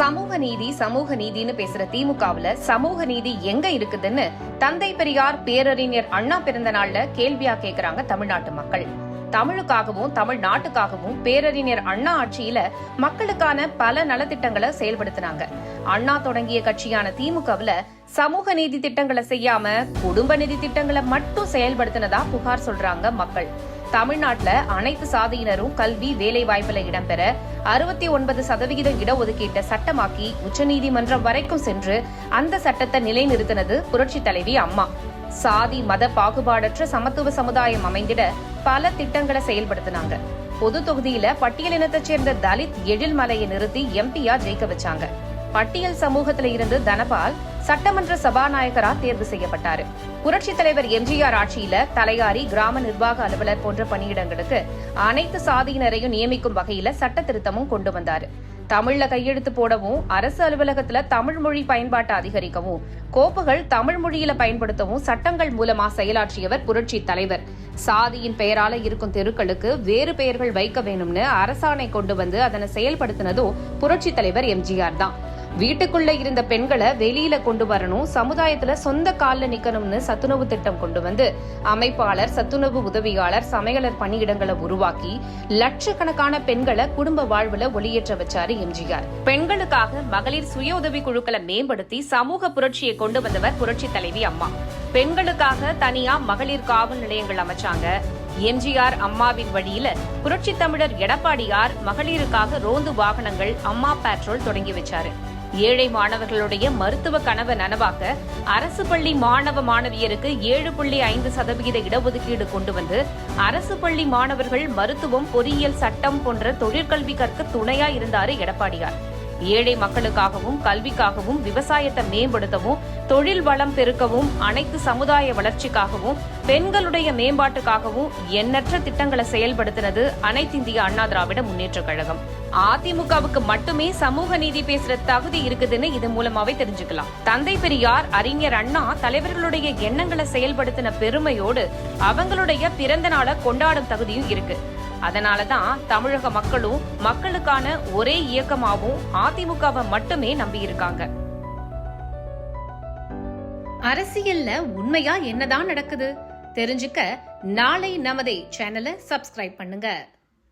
சமூக நீதி சமூக நீதின்னு பேசுற திமுகவுல சமூக நீதி எங்க இருக்குதுன்னு தந்தை பெரியார் பேரறிஞர் அண்ணா பிறந்த நாள்ல கேள்வியா கேக்குறாங்க தமிழ்நாட்டு மக்கள். தமிழுக்காகவும் தமிழ்நாட்டுக்காகவும் பேரறிஞர் அண்ணா ஆட்சியில மக்களுக்கான பல நலத்திட்டங்களை செயல்படுத்தினாங்க. அண்ணா தொடங்கிய கட்சியான திமுகவுல சமூக நீதி திட்டங்களை செய்யாம குடும்ப நிதி திட்டங்களை மட்டும் செயல்படுத்தினதா புகார் சொல்றாங்க மக்கள். தமிழ்நாட்டில் அனைத்து சாதியினரும் கல்வி வேலைவாய்ப்பில் இடம்பெற அறுபத்தி ஒன்பது சதவிகித இடஒதுக்கீட்டை சட்டமாக்கி உச்சநீதிமன்றம் வரைக்கும் சென்று அந்த சட்டத்தை நிலைநிறுத்தினது புரட்சி தலைவி அம்மா. சாதி மத பாகுபாடற்ற சமத்துவ சமுதாயம் அமைந்திட பல திட்டங்களை செயல்படுத்தினாங்க. பொது தொகுதியில பட்டியலினத்தைச் சேர்ந்த தலித் எழில்மலையை நிறுத்தி எம்பியா ஜெயிக்க வச்சாங்க. பட்டியல் சமூகத்தில இருந்து தனபால் சட்டமன்ற சபாநாயகரா தேர்வு செய்யப்பட்டாரு. புரட்சித் தலைவர் எம்ஜிஆர் ஆட்சியில தலையாரி கிராம நிர்வாக அலுவலர் போன்ற பணியிடங்களுக்கு அனைத்து சாதியினரையும் நியமிக்கும் வகையில சட்ட திருத்தமும் கொண்டு வந்தாரு. தமிழ்ல கையெழுத்து போடவும் அரசு அலுவலகத்துல தமிழ் மொழி பயன்பாட்டை அதிகரிக்கவும் கோப்புகள் தமிழ் மொழியில பயன்படுத்தவும் சட்டங்கள் மூலமா செயலாற்றியவர் புரட்சி தலைவர். சாதியின் பெயரால இருக்கும் தெருக்களுக்கு வேறு பெயர்கள் வைக்க வேணும்னு அரசாணை கொண்டு வந்து அதனை செயல்படுத்தினதும் புரட்சி தலைவர் எம்ஜிஆர் தான். வீட்டுக்குள்ள இருந்த பெண்களை வெளியில கொண்டு வரணும் சமுதாயத்துல சொந்த கால்ல நிக்கணும்னு சத்துணவு திட்டம் கொண்டு வந்து அமைப்பாளர் சத்துணவு உதவியாளர் சமையலர் பணியிடங்களை உருவாக்கி லட்சக்கணக்கான பெண்களை குடும்ப வாழ்வுல ஒளியேற்ற வச்சாரு எம்ஜிஆர். பெண்களுக்காக மகளிர் சுய உதவி குழுக்களை மேம்படுத்தி சமூக புரட்சியை கொண்டு வந்தவர் புரட்சி தலைவி அம்மா. பெண்களுக்காக தனியா மகளிர் காவல் நிலையங்கள் அமைச்சாங்க எம்ஜிஆர் அம்மாவின் வழியில புரட்சி தமிழர் எடப்பாடியார் மகளிருக்காக ரோந்து வாகனங்கள் அம்மா பேட்ரோல் தொடங்கி வச்சாரு. ஏழை மாணவர்களுடைய மருத்துவ கனவை நனவாக்க அரசு பள்ளி மாணவ மாணவியருக்கு ஏழு புள்ளி ஐந்து சதவிகித இடஒதுக்கீடு கொண்டு வந்து அரசு பள்ளி மாணவர்கள் மருத்துவம் பொறியியல் சட்டம் போன்ற தொழிற்கல்வி கற்க துணையா இருந்தாரு எடப்பாடியார். ஏழை மக்களுக்காகவும் கல்விக்காகவும் விவசாயத்தை மேம்படுத்தவும் தொழில் வளம் பெருக்கவும் அனைத்து சமுதாய வளர்ச்சிக்காகவும் பெண்களுடைய மேம்பாட்டுக்காகவும் எண்ணற்ற திட்டங்களை செயல்படுத்தினது அனைத்திந்திய அண்ணா திராவிட முன்னேற்றக் கழகம். அதிமுகவுக்கு மட்டுமே சமூக நீதி பேசுற தகுதி இருக்குதுன்னு இது மூலமாவே தெரிஞ்சுக்கலாம். தந்தை பெரியார் அறிஞர் அண்ணா தலைவர்களுடைய எண்ணங்களை செயல்படுத்தின பெருமையோடு அவங்களுடைய பிறந்த நாளை கொண்டாடும் தகுதியும் இருக்கு. அதனாலதான் தமிழக மக்களும் மக்களுக்கான ஒரே இயக்கமாகவும் அதிமுகவை மட்டுமே நம்பி இருக்காங்க அரசியல்ல உண்மையா என்னதான் நடக்குது? தெரிஞ்சுக்க நாளை நமதே சேனலை சப்ஸ்கிரைப் பண்ணுங்க.